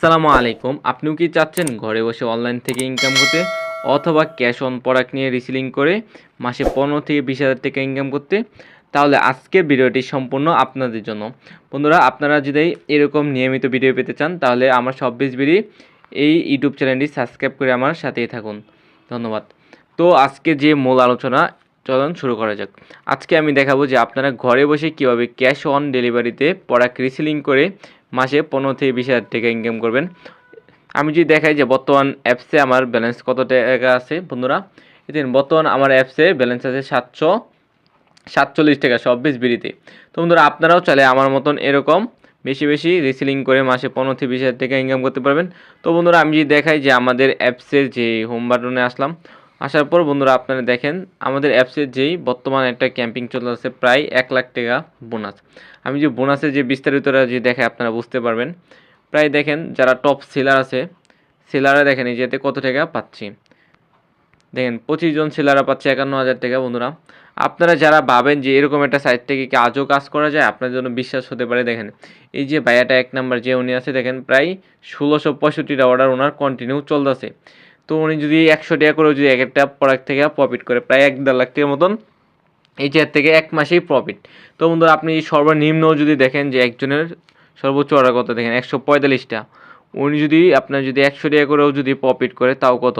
আসসালামু আলাইকুম। আপনিও কি চাচ্ছেন ঘরে বসে অনলাইন থেকে ইনকাম করতে? অথবা ক্যাশ অন প্রোডাক্ট নিয়ে রিসেলিং করে মাসে পনেরো থেকে বিশ হাজার টাকা ইনকাম করতে? তাহলে আজকের ভিডিওটি সম্পূর্ণ আপনাদের জন্য। বন্ধুরা, আপনারা যদি এরকম নিয়মিত ভিডিও পেতে চান, তাহলে আমার সব্বিশ বিডি এই ইউটিউব চ্যানেলটি সাবস্ক্রাইব করে আমার সাথেই থাকুন। ধন্যবাদ। তো আজকে যে মূল আলোচনা, চলন শুরু করা যাক। আজকে আমি দেখাবো যে আপনারা ঘরে বসে কীভাবে ক্যাশ অন ডেলিভারিতে প্রোডাক্ট রিসেলিং করে মাসে পনেরো থেকে বিশ হাজার টাকা ইনকাম করবেন। আমি যদি দেখাই যে বর্তমান অ্যাপসে আমার ব্যালেন্স কত টাকা আছে, বন্ধুরা? দেখুন, বর্তমান আমার অ্যাপসে ব্যালেন্স আছে সাতশো, সাতচল্লিশ টাকা, চব্বিশ বিড়িতে। তো বন্ধুরা, আপনারাও চাইলে আমার মতন এরকম বেশি বেশি রিসেলিং করে মাসে পনেরো থেকে বিশ হাজার টাকা ইনকাম করতে পারবেন। তো বন্ধুরা, আমি যদি দেখাই যে আমাদের অ্যাপসের যে হোম বাটনে আসলাম আসার পর বন্ধুরা আপনারা দেখেন, আমাদের অ্যাপসে যেই বর্তমান একটা ক্যাম্পিং চলতেছে প্রায় এক লাখ টাকা বোনাস। আমি যে বোনাসের যে বিস্তারিতটা যে দেখে আপনারা বুঝতে পারবেন। প্রায় দেখেন, যারা টপ সেলার আছে সেলাররা দেখেন, এই যেতে কত টাকা পাচ্ছি। দেখেন, পঁচিশ জন সেলাররা পাচ্ছে একান্ন হাজার টাকা, বন্ধুরা। আপনারা যারা ভাবেন যে এরকম একটা সাইট থেকে কি আজও কাজ করা যায় আপনার জন্য বিশ্বাস হতে পারে। দেখেন, এই যে ভাইয়াটা এক নাম্বার যে উনি আছে, দেখেন, প্রায় ষোলোশো পঁয়ষট্টিটা অর্ডার ওনার কন্টিনিউ চলতেছে। তো উনি যদি একশো টাকা করে যদি এক একটা প্রোডাক্ট থেকে প্রফিট করে, প্রায় এক দেড় লাখ টাকার মতন, এই এর থেকে এক মাসেই প্রফিট তো বন্ধুরা, আপনি সর্বনিম্ন যদি দেখেন যে একজনের সর্বোচ্চ অর্ডার কত, দেখেন একশো পঁয়তাল্লিশটা। উনি যদি আপনার যদি একশো টাকা করেও যদি প্রফিট করে, তাও কত?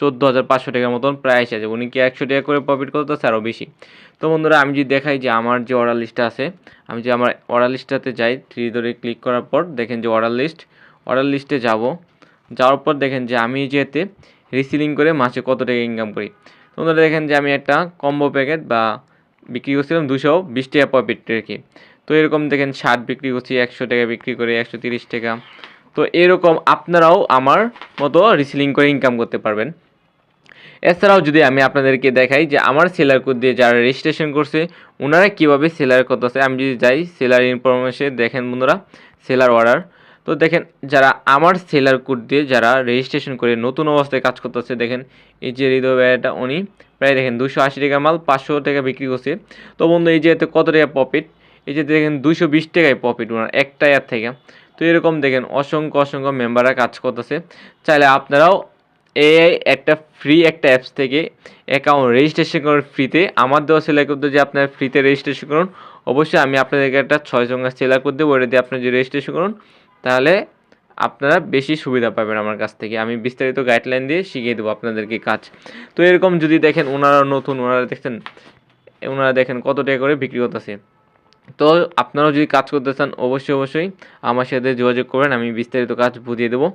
চোদ্দ হাজার পাঁচশো টাকার মতন প্রায় এসে উনি কি একশো টাকা করে প্রফিট করতে? আরও বেশি। তো বন্ধুরা, আমি যদি দেখাই যে আমার যে অর্ডার লিস্টটা আছে, আমি যে আমার অর্ডার লিস্টটাতে যাই থ্রি ধরে ক্লিক করার পর দেখেন যে অর্ডার লিস্ট অর্ডার লিস্টে যাব। যাওয়ার পর দেখেন যে আমি যেতে রিসিলিং করে মাসে কত টাকা ইনকাম করি। তো বন্ধুরা দেখেন যে আমি একটা কম্বো প্যাকেট বা বিক্রি করছিলাম দুশো বিশ টাকা প্রফিট রেখে তো এরকম দেখেন শার্ট বিক্রি করছি, একশো টাকা বিক্রি করে একশো তিরিশ টাকা। তো এরকম আপনারাও আমার মতো রিসিলিং করে ইনকাম করতে পারবেন। এছাড়াও যদি আমি আপনাদেরকে দেখাই যে আমার সেলার কোড দিয়ে যারা রেজিস্ট্রেশন করছে ওনারা কীভাবে সেলার করতেছে আমি যদি যাই সেলার ইনফরমেশনে দেখেন বন্ধুরা সেলার অর্ডার তো দেখেন, যারা আমার সেলার কোড দিয়ে যারা রেজিস্ট্রেশন করে নতুন অবস্থায় কাজ করতেছে, দেখেন, এই যে হৃদয় ব্যয়টা উনি প্রায় দেখেন দুশো আশি টাকা মাল, পাঁচশো টাকা বিক্রি করছে। তো বন্ধু, এই যে এতে কত টাকা প্রফিট এই যে দেখেন দুশো বিশ টাকায় প্রফিট ওনার, একটা এর থেকে। তো এরকম দেখেন অসংখ্য অসংখ্য মেম্বাররা কাজ করতেছে। চাইলে আপনারাও এআই একটা ফ্রি একটা অ্যাপস থেকে অ্যাকাউন্ট রেজিস্ট্রেশন করুন ফ্রিতে আমার দেওয়া সেলার করতে যে আপনার ফ্রিতে রেজিস্ট্রেশন করুন, অবশ্যই আমি আপনাদেরকে একটা ছয় সংখ্যা সেলার করতে ওটা দিয়ে আপনি যদি রেজিস্ট্রেশন করুন তাহলে আপনারা বেশি সুবিধা পাবেন আমার কাছ থেকে। আমি বিস্তারিত গাইডলাইন দিয়ে শিখিয়ে দেবো আপনাদেরকে কাজ। তো এরকম যদি দেখেন ওনারা নতুন, ওনারা দেখছেন, ওনারা দেখেন কত টাকা করে বিক্রি করতেছে। তো আপনারাও যদি কাজ করতে চান, অবশ্যই অবশ্যই আমার সাথে যোগাযোগ করবেন, আমি বিস্তারিত কাজ বুঝিয়ে দেবো।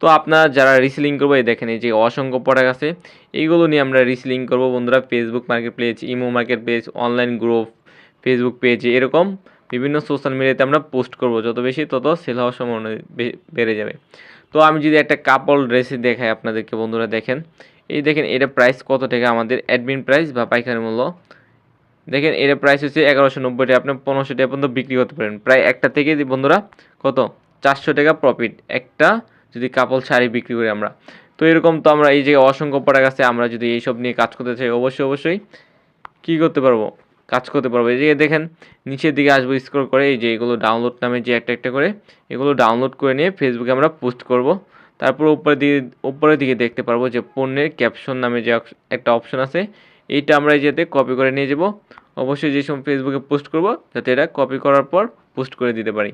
তো আপনারা যারা রিসেলিং করব, এই দেখেন এই যে অসংখ্য প্রোডাক্ট আছে, এইগুলো নিয়ে আমরা রিসেলিং করব বন্ধুরা। Facebook market place Imo market place online group Facebook পেজে এরকম। বিভিন্ন সোশ্যাল মিডিয়াতে আমরা পোস্ট করব। যত বেশি তত সেল হওয়ার সম্ভাবনা বেড়ে যাবে। তো আমি যদি একটা কাপল ড্রেসে দেখাই আপনাদেরকে, বন্ধুরা দেখেন। এই দেখেন, এটা প্রাইস কত টাকা? আমাদের অ্যাডমিন প্রাইস বা পাইকারি মূল্য। দেখেন এর প্রাইস হচ্ছে এগারোশো নব্বই টাকা। আপনি পনেরোশো টাকা পর্যন্ত বিক্রি করতে পারেন। প্রায় একটা থেকে বন্ধুরা, কত? চারশো টাকা প্রফিট একটা যদি কাপল শাড়ি বিক্রি করি আমরা। তো এরকম তো আমরা এই যে অসংখ্য প্রোডাক্ট আছে, আমরা যদি এইসব নিয়ে কাজ করতে চাই, অবশ্যই অবশ্যই কী করতে পারব? কাজ করতে পারব। এই যে দেখেন, নিচের দিকে আসব স্ক্রল করে, এই যে এগুলো ডাউনলোড নামে যে একটা একটা করে, এগুলো ডাউনলোড করে নিয়ে ফেসবুকে আমরা পোস্ট করব। তারপর উপরের দিকে উপরের দিকে দেখতে পারব যে পণ্যের ক্যাপশন নামে যে একটা অপশন আছে। এইটা আমরা যেতে কপি করে নিয়ে যাব। অবশ্যই যে সময় ফেসবুকে পোস্ট করব, যাতে এটা কপি করার পর পোস্ট করে দিতে পারি।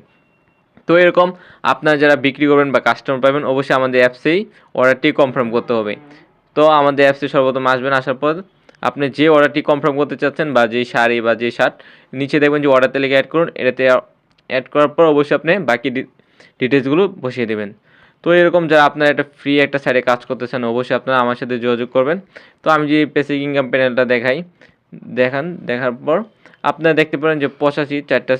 তো এরকম আপনারা যারা বিক্রি করবেন বা কাস্টমার পাবেন, অবশ্যই আমাদের অ্যাপসেই অর্ডারটি কনফার্ম করতে হবে। তো আমাদের অ্যাপসে সর্বপ্রথম আসবেন, আসার পর আপনি যে অর্ডারটি কনফার্ম করতে চাচ্ছেন বা যেই শাড়ি বা যে শার্ট নিচে দেখবেন যে অর্ডার তালিকা অ্যাড করুন। এটাতে অ্যাড করার পর অবশ্যই আপনি বাকি ডিটেলসগুলো বসিয়ে দেবেন। তো এরকম যারা আপনারা একটা ফ্রি একটা সাইডে কাজ করতে চান অবশ্যই আপনারা আমার সাথে যোগাযোগ করবেন। তো আমি যে বেসিক ইনকাম প্যানেলটা দেখাই, দেখান, দেখার পর আপনারা দেখতে পারেন যে পঁচাশি চারটা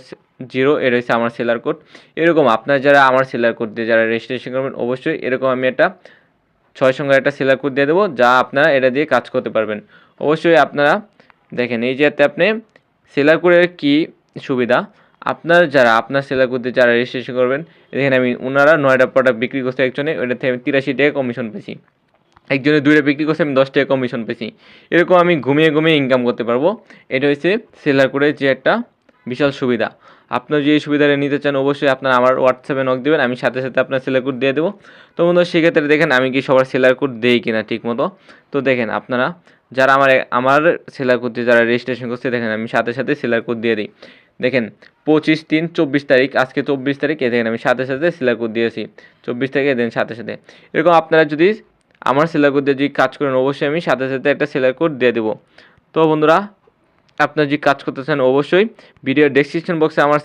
জিরো এ রয়েছে আমার সেলার কোড এরকম আপনারা যারা আমার সেলার কোড দিয়ে যারা রেজিস্ট্রেশন করবেন, অবশ্যই এরকম আমি একটা ছয় সংখ্যার একটা সেলার কোড দিয়ে দেবো, যা আপনারা এটা দিয়ে কাজ করতে পারবেন। অবশ্যই আপনারা দেখেন, এই যে আপনি সেলার কোডের কী সুবিধা? আপনার যারা, আপনার দিয়ে যারা রেজিস্ট্রেশন করবেন, দেখেন আমি ওনারা নয়টা প্রোডাক্ট বিক্রি করছে একজনে, ওইটা থেকে আমি তিরাশি টাকা কমিশন পেয়েছি। একজনে দুইটা বিক্রি করছে, আমি দশ টাকা কমিশন পেয়েছি। এরকম আমি ঘুমিয়ে ঘুমিয়ে ইনকাম করতে পারব। এটা হচ্ছে সেলার করে যে একটা বিশাল সুবিধা। আপনার এই সুবিধাটা নিতে চান, অবশ্যই আপনার আমার হোয়াটসঅ্যাপে নক দেবেন, আমি সাথে সাথে আপনার সেলার কোড দিয়ে দেবো। তো বন্ধু সেক্ষেত্রে দেখেন, আমি কি সবার সেলার কোড দেই কিনা ঠিক মতো তো দেখেন, আপনারা যারা আমার আমার সেলার কোড দিয়ে যারা রেজিস্ট্রেশন করছে, দেখেন আমি সাথে সাথে সেলার কোড দিয়ে দিই। দেখেন, পঁচিশ তিন চব্বিশ তারিখ, আজকে চব্বিশ তারিখ, এ দেখেন আমি সাথে সাথে সেলার কোড দিয়েছি। চব্বিশ তারিখে দেন সাথে সাথে। এরকম আপনারা যদি আমার সেলার কোড দিয়ে যদি কাজ করেন, অবশ্যই আমি সাথে সাথে একটা সেলার কোড দিয়ে দেবো। তো বন্ধুরা, আপনারা যদি কাজ করতে চান, অবশ্যই ভিডিও ডেসক্রিপশন বক্সে আমার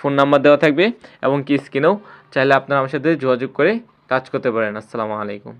ফোন নাম্বার দেওয়া থাকবে এবং কি স্ক্রিনেও চাইলে আপনারা আমার সাথে যোগাযোগ করে কাজ করতে পারেন। আসসালামু আলাইকুম।